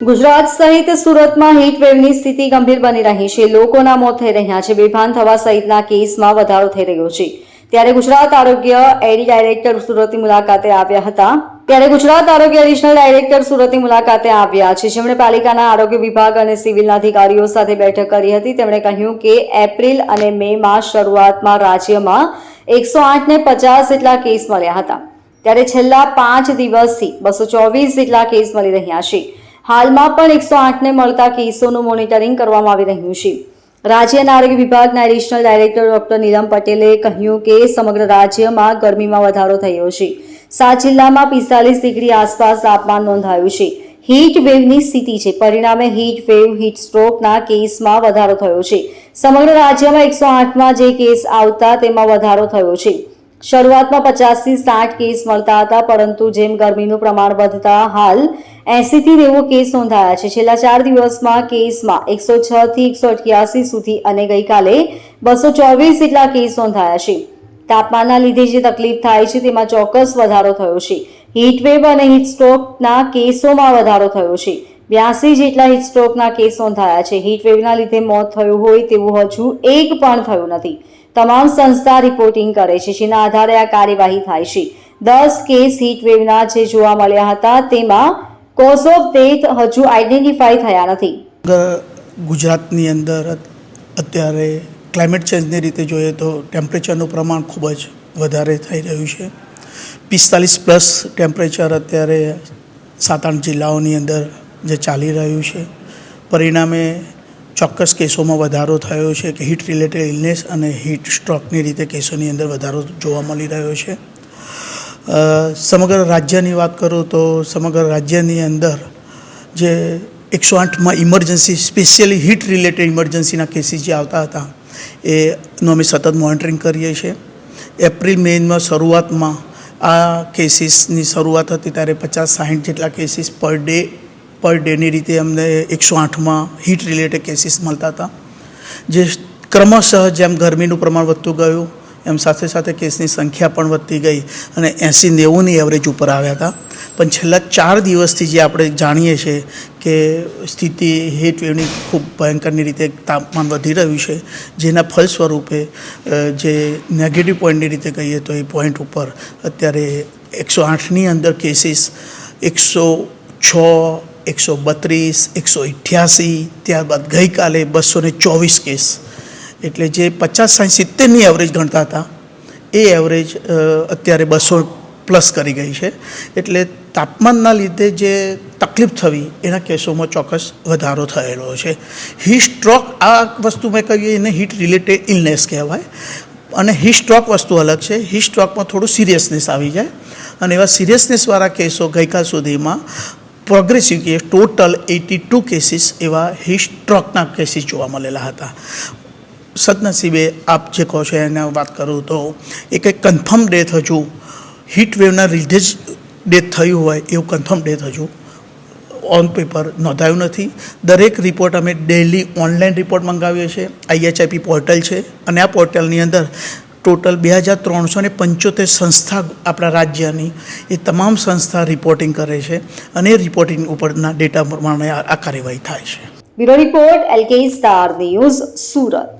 ગુજરાત સહિત સુરતમાં હીટવેવની સ્થિતિ ગંભીર બની રહી છે. લોકોના મોત થઈ રહ્યા છે. બેભાન થવા સહિતના કેસમાં વધારો થઈ રહ્યો છે. ત્યારે ગુજરાત આરોગ્ય એડી ડાયરેક્ટર સુરતની મુલાકાતે આવ્યા હતા. ત્યારે ગુજરાત આરોગ્ય એડિશનલ ડાયરેક્ટર સુરતની મુલાકાતે આવ્યા છે. જેમણે પાલિકાના આરોગ્ય વિભાગ અને સિવિલના અધિકારીઓ સાથે બેઠક કરી હતી. તેમણે કહ્યું કે એપ્રિલ અને મે માં શરૂઆતમાં રાજ્યમાં એકસો આઠને પચાસ જેટલા કેસ મળ્યા હતા. ત્યારે છેલ્લા પાંચ દિવસથી બસો ચોવીસ જેટલા કેસ મળી રહ્યા છે. હાલમાં પણ એકસો આઠને મળતા કેસોનું મોનિટરિંગ કરવામાં આવી રહ્યું છે. રાજ્યના આરોગ્ય વિભાગના એડિશનલ ડાયરેક્ટર ડોક્ટર નીલમ પટેલે કહ્યું કે સમગ્ર રાજ્યમાં ગરમીમાં વધારો થયો છે. સાત જિલ્લામાં પિસ્તાલીસ ડિગ્રી આસપાસ તાપમાન નોંધાયું છે. હીટ વેવની સ્થિતિ છે. પરિણામે હીટ વેવ, હીટ સ્ટ્રોકના કેસમાં વધારો થયો છે. સમગ્ર રાજ્યમાં એકસો આઠમાં જે કેસ આવતા તેમાં વધારો થયો છે. શરૂઆતમાં પચાસથી સાઠ કેસ મળતા હતા, પરંતુ જેમ ગરમીનું પ્રમાણ વધતા હાલ એસીથી નેવું કેસ નોંધાયા છે. છેલ્લા ચાર દિવસમાં કેસમાં એકસો છથી એકસો અઠ્યાસી સુધી અને ગઈકાલે બસો ચોવીસ જેટલા કેસ નોંધાયા છે. તાપમાનના લીધે જે તકલીફ થાય છે તેમાં ચોક્કસ વધારો થયો છે. હીટવેવ અને હીટસ્ટ્રોકના કેસોમાં વધારો થયો છે. બ્યાસી જેટલા હીટસ્ટ્રોકના કેસ નોંધાયા છે. હીટવેવના લીધે મોત થયું હોય તેવું હજુ એક પણ થયું નથી. તમામ સંસ્થા રિપોર્ટિંગ કરે છે. જેના આધારે આ કાર્યવાહી થાય છે. દસ કેસ હીટવેવના જે જોવા મળ્યા હતા, તેમાં કોઝ ઓફ ડેથ હજુ આઈડેન્ટિફાઈ થયા નથી. ગુજરાતની અંદર અત્યારે ક્લાઇમેટ ચેન્જની રીતે જોઈએ તો ટેમ્પરેચરનું પ્રમાણ ખૂબ જ વધારે થઈ રહ્યું છે. પિસ્તાલીસ પ્લસ ટેમ્પરેચર અત્યારે સાત આઠ જિલ્લાઓની અંદર જે ચાલી રહ્યું છે. પરિણામે ચોક્કસ કેસોમાં વધારો થયો છે કે હીટ રિલેટેડ ઇલનેસ અને હીટ સ્ટ્રોકની રીતે કેસોની અંદર વધારો જોવા મળી રહ્યો છે. સમગ્ર રાજ્યની વાત કરું તો સમગ્ર રાજ્યની અંદર જે એકસો આઠમાં ઇમરજન્સી સ્પેશિયલી હીટ રિલેટેડ ઇમરજન્સીના કેસીસ જે આવતા હતા એનું અમે સતત મોનિટરિંગ કરીએ છીએ. એપ્રિલ, મેમાં શરૂઆતમાં આ કેસીસની શરૂઆત હતી, ત્યારે પચાસ, સાહીઠ જેટલા કેસીસ પર ડે પર ડેની રીતે અમને એકસો આઠમાં હીટ રિલેટેડ કેસીસ મળતા હતા. જે ક્રમશઃ જેમ ગરમીનું પ્રમાણ વધતું ગયું, એમ સાથે સાથે કેસની સંખ્યા પણ વધતી ગઈ અને એંસી નેવુંની એવરેજ ઉપર આવ્યા હતા. પણ છેલ્લા ચાર દિવસથી જે આપણે જાણીએ છીએ કે સ્થિતિ હીટ ખૂબ ભયંકરની રીતે તાપમાન વધી રહ્યું છે, જેના ફલ સ્વરૂપે જે નેગેટિવ પોઈન્ટની રીતે કહીએ તો એ પોઈન્ટ ઉપર અત્યારે એકસો આઠની અંદર કેસીસ એકસો છ એકસો બત્રીસ, એકસો અઠ્યાસી, ત્યારબાદ ગઈકાલે બસો ને ચોવીસ કેસ. એટલે જે પચાસ સાઠ સિત્તેરની એવરેજ ગણતા હતા, એ એવરેજ અત્યારે બસો પ્લસ કરી ગઈ છે. એટલે તાપમાનના લીધે જે તકલીફ થવી, એના કેસોમાં ચોક્કસ વધારો થયેલો છે. હી સ્ટ્રોક આ વસ્તુ મેં કહ્યું, એને હીટ રિલેટેડ ઇલનેસ કહેવાય. અને હી સ્ટ્રોક વસ્તુ અલગ છે. હી સ્ટ્રોકમાં થોડું સિરિયસનેસ આવી જાય. અને એવા સિરિયસનેસવાળા કેસો ગઈકાલ સુધીમાં progressive case total eighty two cases એવા હિસ્ટ્રોકના સ્ટ્રોકના કેસીસ જોવા મળેલા હતા. સદનસીબે આપ જે કહો છો એને વાત કરું તો એક એક કન્ફર્મ ડેથ હજુ વેવના લીધે જ ડેથ થયું હોય એવું કન્ફર્મ ડેથ હજુ ઓન પેપર નોંધાયું નથી. દરેક રિપોર્ટ અમે ડેલી ઓનલાઈન રિપોર્ટ મંગાવીએ છીએ. આઈએચઆઈપી પોર્ટલ છે અને આ પોર્ટલની અંદર ટોટલ બે હજાર ત્રણસો ને પંચોતેર સંસ્થા આપણા રાજ્યની એ તમામ સંસ્થા રિપોર્ટિંગ કરે છે અને રિપોર્ટિંગ ઉપરના ડેટા પ્રમાણે આ કાર્યવાહી થાય છે. Bureau report L K star news Surat.